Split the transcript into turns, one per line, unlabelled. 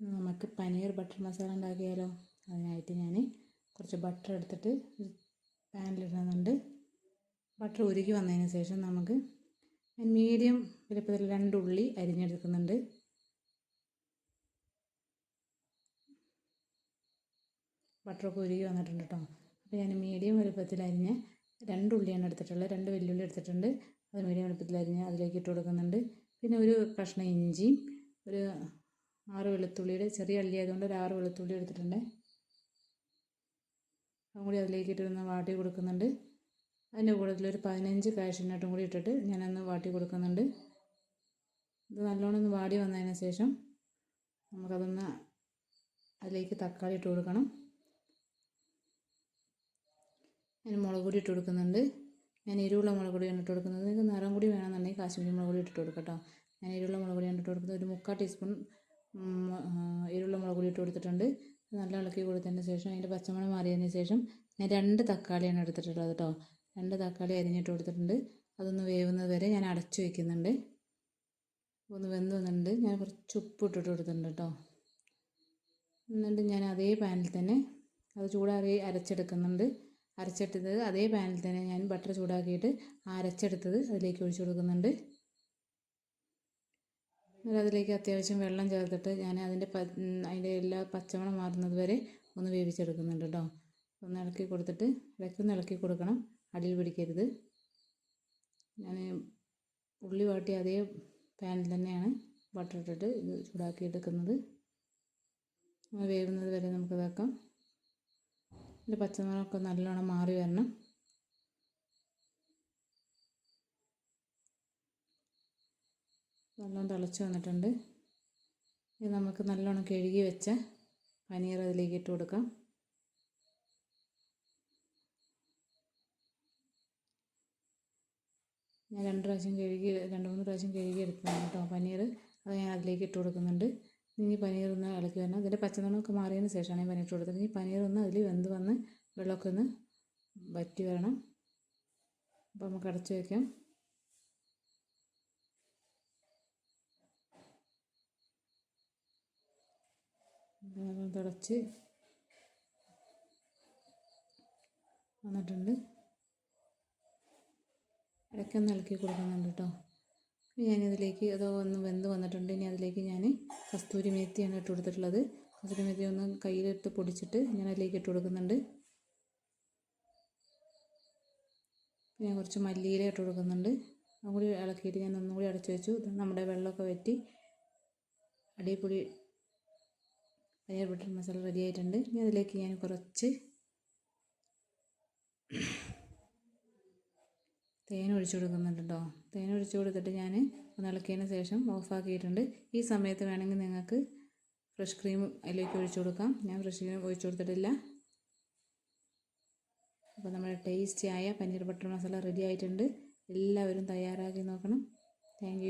നമുക്ക് പനീർ ബട്ടർ മസാല ഉണ്ടാക്കിയാലോ? അതിനായിട്ട് ഞാൻ കുറച്ച് ബട്ടർ എടുത്തിട്ട് പാനിലിടുന്നുണ്ട് ബട്ടർ ഉരുകി വന്നതിന് ശേഷം നമുക്ക് മീഡിയം വലുപ്പത്തിൽ രണ്ട് ഉള്ളി അരിഞ്ഞെടുക്കുന്നുണ്ട്. ബട്ടറൊക്കെ ഉരുകി വന്നിട്ടുണ്ട് കേട്ടോ. അപ്പോൾ ഞാൻ മീഡിയം വലുപ്പത്തിൽ അരിഞ്ഞ് രണ്ട് ഉള്ളിയാണ് എടുത്തിട്ടുള്ളത്. രണ്ട് വെല്ലുള്ളി എടുത്തിട്ടുണ്ട്. അത് മീഡിയം വലുപ്പത്തിൽ അരിഞ്ഞ് അതിലേക്ക് ഇട്ട് കൊടുക്കുന്നുണ്ട്. പിന്നെ ഒരു കഷ്ണം ഇഞ്ചിയും ഒരു ആറ് വെളുത്തുള്ളിയുടെ ചെറിയ അള്ളി ആയതുകൊണ്ട് ഒരു ആറ് വെളുത്തുള്ളി എടുത്തിട്ടുണ്ട്. അതും കൂടി അതിലേക്ക് ഇട്ടിരുന്ന് വാട്ടി കൊടുക്കുന്നുണ്ട്. അതിന്റെ കൂട്ടത്തിൽ ഒരു പതിനഞ്ച് കാഷ്യൂനട്ടും കൂടി ഇട്ടിട്ട് ഞാനൊന്ന് വാട്ടി കൊടുക്കുന്നുണ്ട്. ഇത് നല്ലോണം ഒന്ന് വാടി വന്നതിന് ശേഷം നമുക്കതൊന്ന് അതിലേക്ക് തക്കാളി ഇട്ട് കൊടുക്കണം. അതിന് മുളക് പൊടി ഇട്ട് കൊടുക്കുന്നുണ്ട്. ഞാൻ എരിവുള്ള മുളക് പൊടിയാണ് ഇട്ട് കൊടുക്കുന്നത്. നിങ്ങൾക്ക് നിറം കൂടി വേണമെന്നുണ്ടെങ്കിൽ കാശ്മീരി മുളക് പൊടി ഇട്ട് കൊടുക്കട്ടോ ഞാൻ എരിവുള്ള മുളക് പൊടിയാണ് ഇട്ട് കൊടുക്കുന്നത്. ഒരു മുക്കാൽ ടീസ്പൂൺ എരിവുള്ള മുളക് പൊടി ഇട്ട് കൊടുത്തിട്ടുണ്ട്. നല്ല ഇളക്കി കൊടുത്തതിന് ശേഷം അതിന്റെ പച്ചമണം മാറിയതിന് ശേഷം ഞാൻ രണ്ട് തക്കാളിയാണ് എടുത്തിട്ടുള്ളത് കേട്ടോ രണ്ട് തക്കാളി അരിഞ്ഞിട്ട് കൊടുത്തിട്ടുണ്ട്. അതൊന്ന് വേവുന്നത് വരെ ഞാൻ അടച്ചു വയ്ക്കുന്നുണ്ട് ഒന്ന് വെന്ത് വന്നിട്ടുണ്ട്. ഞാൻ കുറച്ച് ഉപ്പ് ഇട്ടിട്ട് കൊടുത്തിട്ടുണ്ട് കേട്ടോ എന്നിട്ട് ഞാൻ അതേ പാനിൽ തന്നെ അത് ചൂടാറി അരച്ചെടുക്കുന്നുണ്ട്. അരച്ചെടുത്തത് അതേ പാനിൽ തന്നെ ഞാൻ ബട്ടർ ചൂടാക്കിയിട്ട് അരച്ചെടുത്തത് അതിലേക്ക് ഒഴിച്ചു കൊടുക്കുന്നുണ്ട്. എന്നിട്ട് അതിലേക്ക് അത്യാവശ്യം വെള്ളം ചേർത്തിട്ട് ഞാൻ അതിന്റെ പ അതിന്റെ എല്ലാ പച്ചമണം മാറുന്നത് വരെ ഒന്ന് വേവിച്ചെടുക്കുന്നുണ്ട് കേട്ടോ. ഒന്ന് ഇളക്കി കൊടുത്തിട്ട് ഇടയ്ക്കൊന്ന് ഇളക്കി കൊടുക്കണം. അടിയിൽ പിടിക്കരുത്. ഞാൻ ഉള്ളി വാട്ടി അതേ പാനിൽ തന്നെയാണ് ബട്ടർ ഇട്ടിട്ട് ഇത് ചൂടാക്കി എടുക്കുന്നത്. വേവുന്നത് വരെ നമുക്ക് ഇതാക്കാം. ഇതിന്റെ പച്ചമണമൊക്കെ നല്ലോണം മാറി വരണം. നല്ലോണം തിളച്ച് വന്നിട്ടുണ്ട്. ഇനി നമുക്ക് നല്ലോണം കഴുകി വെച്ച പനീർ അതിലേക്ക് ഇട്ട് കൊടുക്കാം. ഞാൻ രണ്ട് പ്രാവശ്യം കഴുകി രണ്ട് മൂന്ന് പ്രാവശ്യം കഴുകി എടുത്തതാണ് കേട്ടോ പനീർ. അത് ഞാൻ അതിലേക്ക് ഇട്ട് കൊടുക്കുന്നുണ്ട്. ഇനി പനീർ ഒന്ന് ഇളക്കി വരണം. അതിന്റെ പച്ചനിറമൊക്കെ മാറിയതിന് ശേഷമാണ് ഞാൻ പനീർ ഇട്ട് കൊടുത്തത്. ഇനി പനീർ ഒന്ന് അതിൽ വെന്ത് വന്ന് വെള്ളമൊക്കെ ഒന്ന് വറ്റി വരണം. അപ്പോൾ നമുക്ക് അടച്ചു വയ്ക്കാം. തിളച്ച് വന്നിട്ടുണ്ട്. ഇടയ്ക്കൊന്ന് ഇളക്കി കൊടുക്കുന്നുണ്ട് കേട്ടോ. ഞാനിതിലേക്ക് അതോ ഒന്ന് വെന്ത് വന്നിട്ടുണ്ട്. ഇനി അതിലേക്ക് ഞാൻ കസ്തൂരി മേത്തിയാണ് ഇട്ട് കൊടുത്തിട്ടുള്ളത്. കസ്തൂരി മേത്തി ഒന്ന് കയ്യിലിട്ട് പൊടിച്ചിട്ട് ഞാൻ അതിലേക്ക് ഇട്ട് കൊടുക്കുന്നുണ്ട്. ഞാൻ കുറച്ച് മല്ലിയില ഇട്ട് കൊടുക്കുന്നുണ്ട്. അതും കൂടി ഇളക്കിയിട്ട് ഞാൻ ഒന്നും കൂടി അടച്ചു വെച്ചു. നമ്മുടെ വെള്ളമൊക്കെ വറ്റി അടിപൊളി പനീർ ബട്ടർ മസാല റെഡി ആയിട്ടുണ്ട്. ഇനി അതിലേക്ക് ഞാൻ കുറച്ച് തേൻ ഒഴിച്ചു കൊടുക്കുന്നുണ്ട് കേട്ടോ തേൻ ഒഴിച്ചു കൊടുത്തിട്ട് ഞാൻ ഒന്നിളക്കിയതിന് ശേഷം ഓഫാക്കിയിട്ടുണ്ട് ഈ സമയത്ത് വേണമെങ്കിൽ നിങ്ങൾക്ക് ഫ്രഷ് ക്രീം അതിലേക്ക് ഒഴിച്ചു കൊടുക്കാം. ഞാൻ ഫ്രഷ് ക്രീം ഒഴിച്ചു കൊടുത്തിട്ടില്ല. അപ്പോൾ നമ്മുടെ ടേസ്റ്റിയായ പനീർ ബട്ടർ മസാല റെഡി ആയിട്ടുണ്ട്. എല്ലാവരും തയ്യാറാക്കി നോക്കണം. താങ്ക്